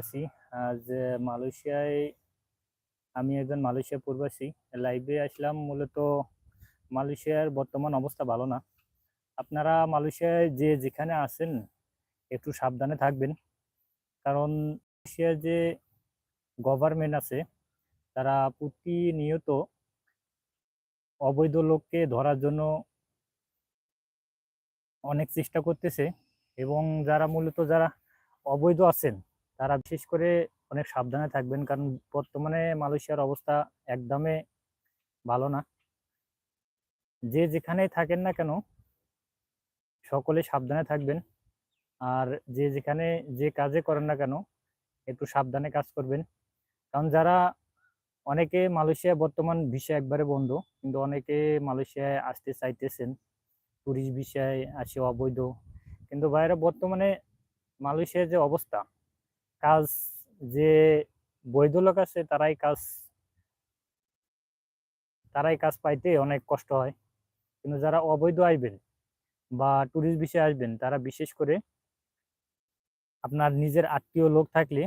আছি আজ মালয়েশিয়ায় আমি একজন মালয়েশিয়া প্রবাসী। লাইভে আসলাম মূলত মালয়েশিয়ার বর্তমান অবস্থা ভালো না। আপনারা মালয়েশিয়ায় যে যেখানে আছেন, একটু সাবধানে থাকবেন। কারণ মালয়েশিয়ার যে গভর্নমেন্ট আছে, তারা প্রতিনিয়ত অবৈধ লোককে ধরার জন্য অনেক চেষ্টা করতেছে এবং যারা মূলত যারা অবৈধ আছেন তারা বিশেষ করে অনেক সাবধানে থাকবেন, কারণ বর্তমানে মালয়েশিয়ার অবস্থা একদমই ভালো না। যে যেখানেই থাকেন না কেন, সকলে সাবধানে থাকবেন। আর যে যেখানে যে কাজে করেন না কেন, একটু সাবধানে কাজ করবেন। কারণ যারা, অনেকে মালয়েশিয়া বর্তমান ভিসা একবারে বন্ধ, কিন্তু অনেকে মালয়েশিয়ায় আসতে চাইতেছেন ট্যুরিস্ট ভিসায় আসে অবৈধ। কিন্তু বাইরে বর্তমানে মালয়েশিয়ার যে অবস্থা কাজ যে বৈধ লোক আছে, তারাই কাজ তারাই কাজ পাইতে অনেক কষ্ট হয়। কিন্তু যারা অবৈধ আসবেন বা ট্যুরিস্ট বিষয়ে আসবেন, তারা বিশেষ করে আপনার নিজের আত্মীয় লোক থাকলে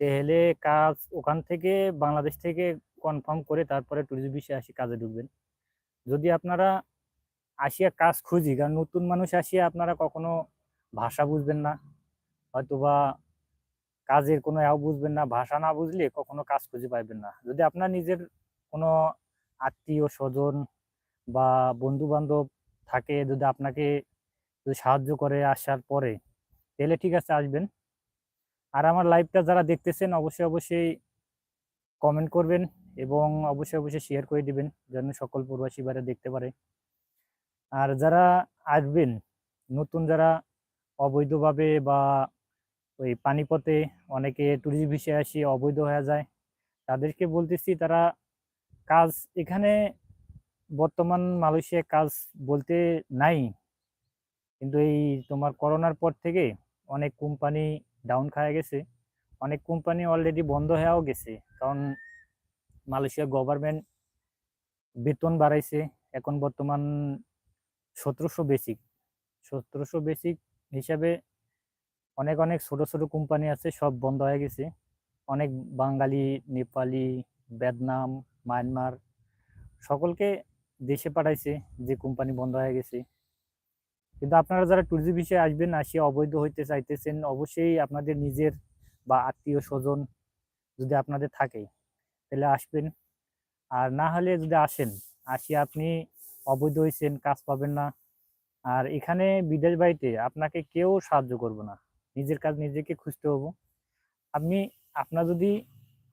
তাহলে কাজ ওখান থেকে বাংলাদেশ থেকে কনফার্ম করে তারপরে ট্যুরিস্ট বিষয়ে আসি কাজে ঢুকবেন। যদি আপনারা আসিয়া কাজ খুঁজি, কারণ নতুন মানুষ আসিয়া আপনারা কখনো ভাষা বুঝবেন না, হয়তোবা কাজের কোনো এও বুঝবেন না, ভাষা না বুঝলে কখনো কাজ খুঁজে পাইবেন না। যদি আপনার নিজের কোনো আত্মীয় স্বজন বা বন্ধু বান্ধব থাকে, যদি আপনাকে যদি সাহায্য করে আসার পরে, তাহলে ঠিক আছে, আসবেন। আর আমার লাইভটা যারা দেখতেছেন, অবশ্যই অবশ্যই কমেন্ট করবেন এবং অবশ্যই অবশ্যই শেয়ার করে দিবেন, যেন সকল প্রবাসী বাইরে দেখতে পারে। আর যারা আসবেন, নতুন যারা অবৈধভাবে বা ওই পানিপথে অনেকে ট্যুরিস্ট ভিসে আসি, অবৈধ হয়ে যায়। তাদেরকে বলতেছি, তারা কাজ এখানে, বর্তমান মালয়েশিয়ায় কাজ বলতে নাই। কিন্তু এই তোমার করোনার পর থেকে অনেক কোম্পানি ডাউন খায় গেছে। অনেক কোম্পানি অলরেডি বন্ধ হয়েও গেছে। কারণ মালয়েশিয়া গভর্নমেন্ট বেতন বাড়াইছে। এখন বর্তমান সতেরোশো বেসিক সতেরোশো বেসিক হিসাবে অনেক অনেক ছোট ছোট কোম্পানি আছে, সব বন্ধ হয়ে গেছে। অনেক বাঙালি, নেপালি, ভিয়েতনাম, মায়ানমার, সকলকে দেশে পাঠাইছে যে কোম্পানি বন্ধ হয়ে গেছে। কিন্তু আপনারা যারা ট্যুরিস্ট বিষয়ে আসবেন আসিয়া অবৈধ হইতে চাইতেছেন, অবশ্যই আপনাদের নিজের বা আত্মীয় স্বজন যদি আপনাদের থাকে, তাহলে আসবেন। আর না হলে যদি আসেন আসিয়া আপনি অবৈধ হয়েছেন কাজ পাবেন না। আর এখানে বিদেশ বাড়িতে আপনাকে কেউ সাহায্য করবে না। নিজের কাজ নিজেকে খুঁজতে হব। আপনি, আপনার যদি,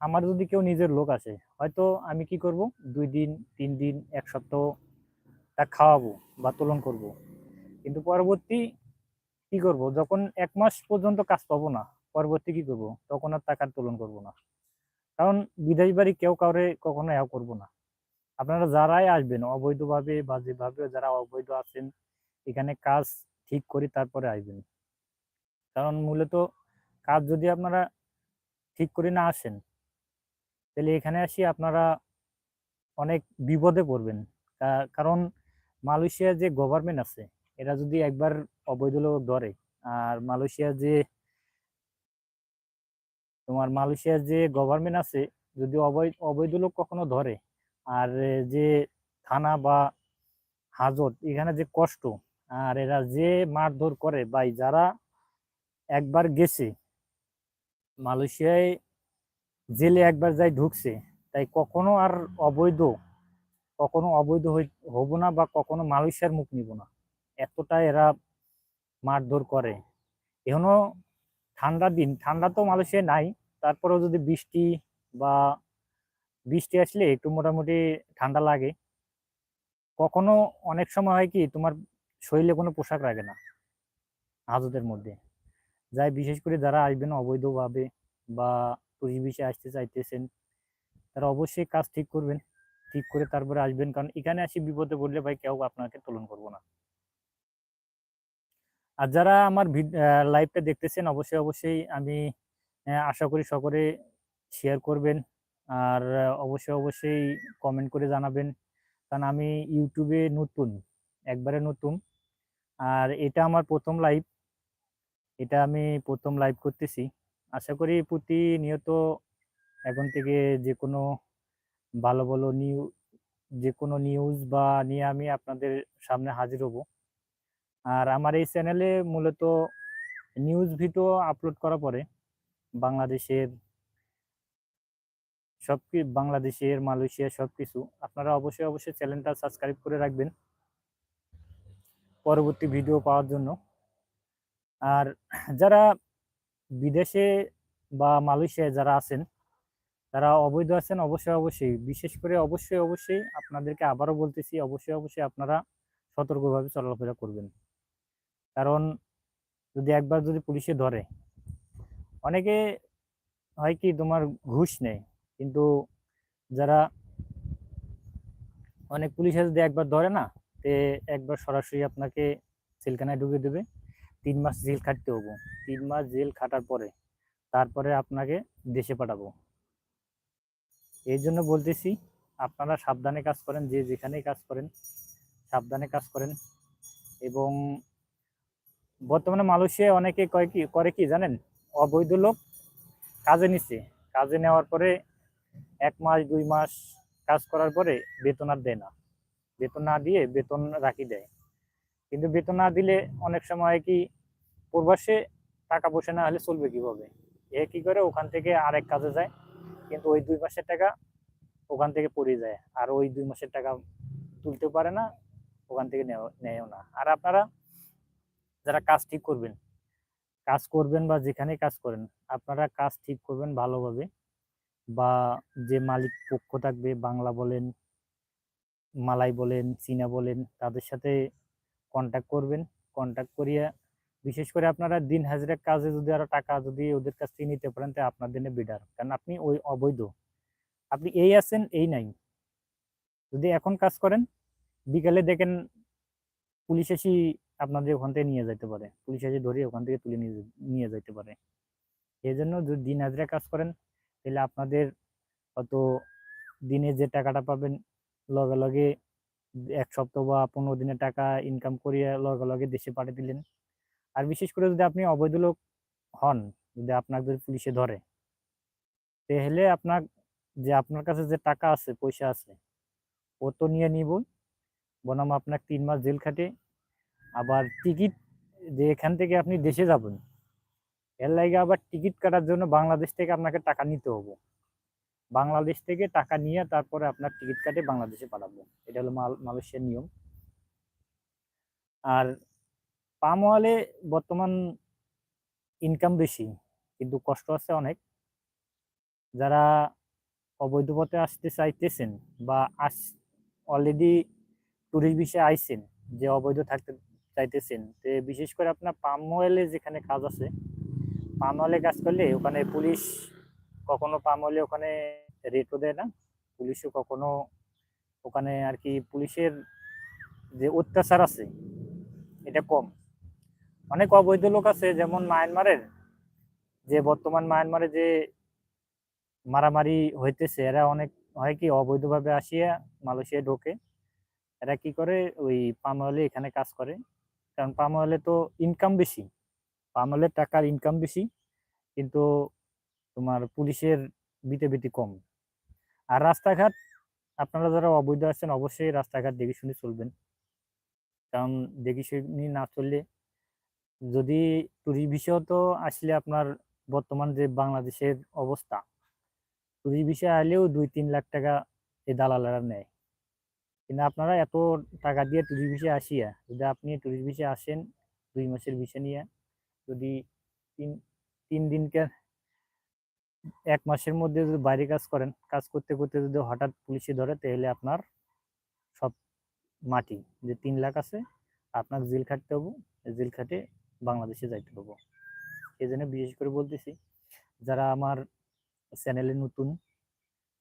আমার যদি কেউ নিজের লোক আছে হয়তো আমি কি করব? দুই দিন, তিন দিন, এক সপ্তাহ তা খাওয়াবো বা তোলন করব। কিন্তু পরবর্তী কি করব? যখন এক মাস পর্যন্ত কাজ পাবো না, পরবর্তী কি করব? তখন আর টাকার তোলন করব না। কারণ বিদেশ বাড়ি কেউ কাউরে কখনো এও করব না। আপনারা যারাই আসবেন, অবৈধভাবে বা যেভাবে যারা অবৈধ আছেন, এখানে কাজ ঠিক করে তারপরে আসবেন। কারণ মূলত কাজ যদি আপনারা ঠিক করে না আসেন, তাহলে এখানে আসি আপনারা অনেক বিপদে পড়বেন। কারণ মালয়েশিয়ার যে গভর্নমেন্ট আছে, এরা যদি একবার অবৈধ লোক ধরে, আর মালয়েশিয়ার যে তোমার মালয়েশিয়ার যে গভর্নমেন্ট আছে, যদি অবৈধ অবৈধ লোক কখনো ধরে, আর যে থানা বা হাজত, এখানে যে কষ্ট, আর এরা যে মারধর করে বা যারা একবার গেছে, মালয়েশিয়ায় জেলে একবার যাই ঢুকছে, তাই কখনো আর অবৈধ, কখনো অবৈধ হব না বা কখনো মালয়েশিয়ার মুখ নিব না। এতটা এরা মারধর করে। এখনও ঠান্ডার দিন, ঠান্ডা তো মালয়েশিয়ায় নাই, তারপরেও যদি বৃষ্টি বা বৃষ্টি আসলে একটু মোটামুটি ঠান্ডা লাগে। কখনো অনেক সময় হয় কি, তোমার শরীরে কোনো পোশাক লাগে না, হাজতের মধ্যে। যাই বিশেষ করে যারা আসবেন অবৈধভাবে বা টুরিস্ট আসতে চাইতেছেন, তারা অবশ্যই কাজ ঠিক করবেন, ঠিক করে তারপরে আসবেন। কারণ এখানে আসি বিপদে পড়লে ভাই কেউ আপনাকে তোলন করব না। আর যারা আমার লাইভটা দেখতেছেন, অবশ্যই অবশ্যই আমি আশা করি সকলে শেয়ার করবেন। আর অবশ্যই অবশ্যই কমেন্ট করে জানাবেন। কারণ আমি ইউটিউবে নতুন, একবারে নতুন। আর এটা আমার প্রথম লাইভ এটা আমি প্রথম লাইভ করতেছি। আশা করি প্রতিনিয়ত এখন থেকে যে কোনো ভালো ভালো নিউ যে কোনো নিউজ বা নিয়ে আমি আপনাদের সামনে হাজির হব। আর আমার এই চ্যানেলে মূলত নিউজ ভিডিও আপলোড করার পরে বাংলাদেশের সব বাংলাদেশের মালয়েশিয়া সব কিছু আপনারা অবশ্যই অবশ্যই চ্যানেলটা সাবস্ক্রাইব করে রাখবেন। পরবর্তী ভিডিও পাওয়ার জন্য। আর যারা বিদেশে বা মালয়েশিয়ায় যারা আছেন, তারা অবৈধ আছেন, অবশ্যই অবশ্যই। বিশেষ করে অবশ্যই অবশ্যই আপনাদেরকে আবারও বলতেছি, অবশ্যই অবশ্যই আপনারা সতর্কভাবে চলাফেরা করবেন। কারণ যদি একবার যদি পুলিশে ধরে, অনেকে হয় কি তোমার ঘুষ নেয়, কিন্তু যারা অনেক পুলিশে যদি একবার ধরে না, তে একবার সরাসরি আপনাকে জেলখানায় ঢুকে দেবে। তিন মাস জেল খাটতে হব। তিন মাস জেল খাটার পরে তারপরে আপনাকে দেশে পাঠাবো। এই জন্য বলতেছি, আপনারা সাবধানে কাজ করেন, যে যেখানেই কাজ করেন, সাবধানে কাজ করেন। এবং বর্তমানে মালয়েশিয়ায় অনেকে কয় কি, করে কি জানেন? অবৈধ লোক কাজে নিচ্ছে কাজে নেওয়ার পরে এক মাস, দুই মাস কাজ করার পরে বেতন আর দেয় না। বেতন না দিয়ে বেতন রাখি দেয়। কিন্তু বেতন না দিলে অনেক সময় কি প্রবাসে টাকা পয়সা না হলে চলবে কীভাবে? এ কি করে? ওখান থেকে আরেক কাজে যায়। কিন্তু ওই দুই মাসের টাকা ওখান থেকে পড়ে যায়। আর ওই দুই মাসের টাকা তুলতে পারে না, ওখান থেকে নেয়ও না। আর আপনারা যারা কাজ ঠিক করবেন, কাজ করবেন বা যেখানে কাজ করেন, আপনারা কাজ ঠিক করবেন ভালোভাবে বা যে মালিক পক্ষ থাকবে, বাংলা বলেন, মালাই বলেন, চীনা বলেন, তাদের সাথে কন্ট্যাক্ট করবেন। কন্ট্যাক্ট করিয়া বিশেষ করে আপনারা দিন হাজিরা কাজে যদি আরও টাকা যদি ওদের কাছ থেকে নিতে পারেন, তাহলে আপনার দিনে বেটার কারণ আপনি ওই অবৈধ। আপনি এই আছেন, এই নাই। যদি এখন কাজ করেন, বিকালে দেখেন পুলিশ এসে আপনাদের ওখান থেকে নিয়ে যেতে পারে। পুলিশ এসে ধরে ওখান থেকে তুলে নিয়ে নিয়ে যেতে পারে। এই জন্য যদি দিন হাজিরা কাজ করেন, তাহলে আপনাদের হয়তো দিনে যে টাকাটা পাবেন, লগে লগে এক সপ্তাহ বা পনেরো দিনের টাকা ইনকাম করিয়ে লগে লগে দেশে পাঠিয়ে দিলেন। আর বিশেষ করে যদি আপনি অবৈধ লোক হন, যদি আপনার যদি পুলিশে ধরে, তাহলে আপনার, যে আপনার কাছে যে টাকা আছে, পয়সা আছে, ও তো নিয়ে নিবই বনাম আপনার তিন মাস জেল খাটে। আবার টিকিট, যে এখান থেকে আপনি দেশে যাবেন, এর লাগে আবার টিকিট কাটার জন্য বাংলাদেশ থেকে আপনাকে টাকা নিতে হবে। বাংলাদেশ থেকে টাকা নিয়ে তারপরে আপনার টিকিট কাটে বাংলাদেশে পাঠাবো। এটা হলো মাল, মালয়েশিয়ার নিয়ম। আর পাম অয়েলে বর্তমান ইনকাম বেশি, কিন্তু কষ্ট আছে অনেক। যারা অবৈধ পথে আসতে চাইতেছেন বা আস অলরেডি ট্যুরিস্ট বিষয়ে আইছেন, যে অবৈধ থাকতে চাইতেছেন, তো বিশেষ করে আপনার পাম অয়েলে যেখানে কাজ আছে পাম অয়েলে কাজ করলে ওখানে পুলিশ কখনো পাম অয়েলে ওখানে রেটও দেয় না। পুলিশও কখনো ওখানে আর কি পুলিশের যে অত্যাচার আছে, এটা কম। অনেক অবৈধ লোক আছে, যেমন মায়ানমারের। যে বর্তমান মায়ানমারে যে মারামারি হইতেছে, এরা অনেক, হয় কি, অবৈধভাবে আসিয়া মালয়েশিয়া ঢোকে। এরা কি করে? ওই পাম অয়েলে এখানে কাজ করে। কারণ পাম অয়েলে তো ইনকাম বেশি। পাম অয়েলের টাকার ইনকাম বেশি, কিন্তু তোমার পুলিশের বিতে বিতি কম। আর রাস্তাঘাট, আপনারা যারা অবৈধ আছেন, অবশ্যই রাস্তাঘাট দেখে শুনে চলবেন। কারণ দেখে শুনে না চললে যদি টুরিস্ট ভিসাও তো আসলে আপনার বর্তমান যে বাংলাদেশের অবস্থা, টুরিস্ট ভিসা আইলেও দুই তিন লাখ টাকা এই দালালেরা নেয় কিন্তু আপনারা এত টাকা দিয়ে টুরিস্ট ভিসা আসিয়া, যদি আপনি টুরিস্ট ভিসা আসেন দুই মাসের ভিসা নিয়ে, যদি তিন তিন দিনকে এক মাসের মধ্যে যদি বাইরে কাজ করেন, কাজ করতে করতে যদি হঠাৎ পুলিশে ধরে, তাহলে আপনার সব মাটি, যে তিন লাখ আছে, আপনার জেল খাটতে হব, জেল খাটে বাংলাদেশে যাইতে হব। এই জন্য বিশেষ করে বলতেছি, যারা আমার চ্যানেলে নতুন,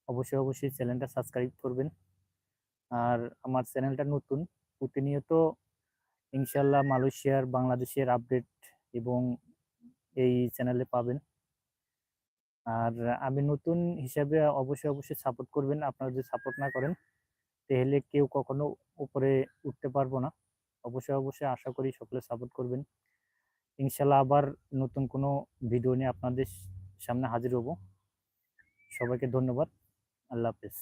অবশ্যই অবশ্যই চ্যানেলটা সাবস্ক্রাইব করবেন। আর আমার চ্যানেলটা নতুন, প্রতিনিয়ত ইনশাল্লাহ মালয়েশিয়ার, বাংলাদেশের আপডেট এবং এই চ্যানেলে পাবেন। আর আমি নতুন হিসাবে অবশ্যই অবশ্যই সাপোর্ট করবেন। আপনারা যদি সাপোর্ট না করেন, তাহলে কেউ কখনো উপরে উঠতে পারব না। অবশ্যই অবশ্যই আশা করি সকলে সাপোর্ট করবেন। ইনশাল্লাহ আবার নতুন কোনো ভিডিও নিয়ে আপনাদের সামনে হাজির হব। সবাইকে ধন্যবাদ। আল্লাহ হাফেজ।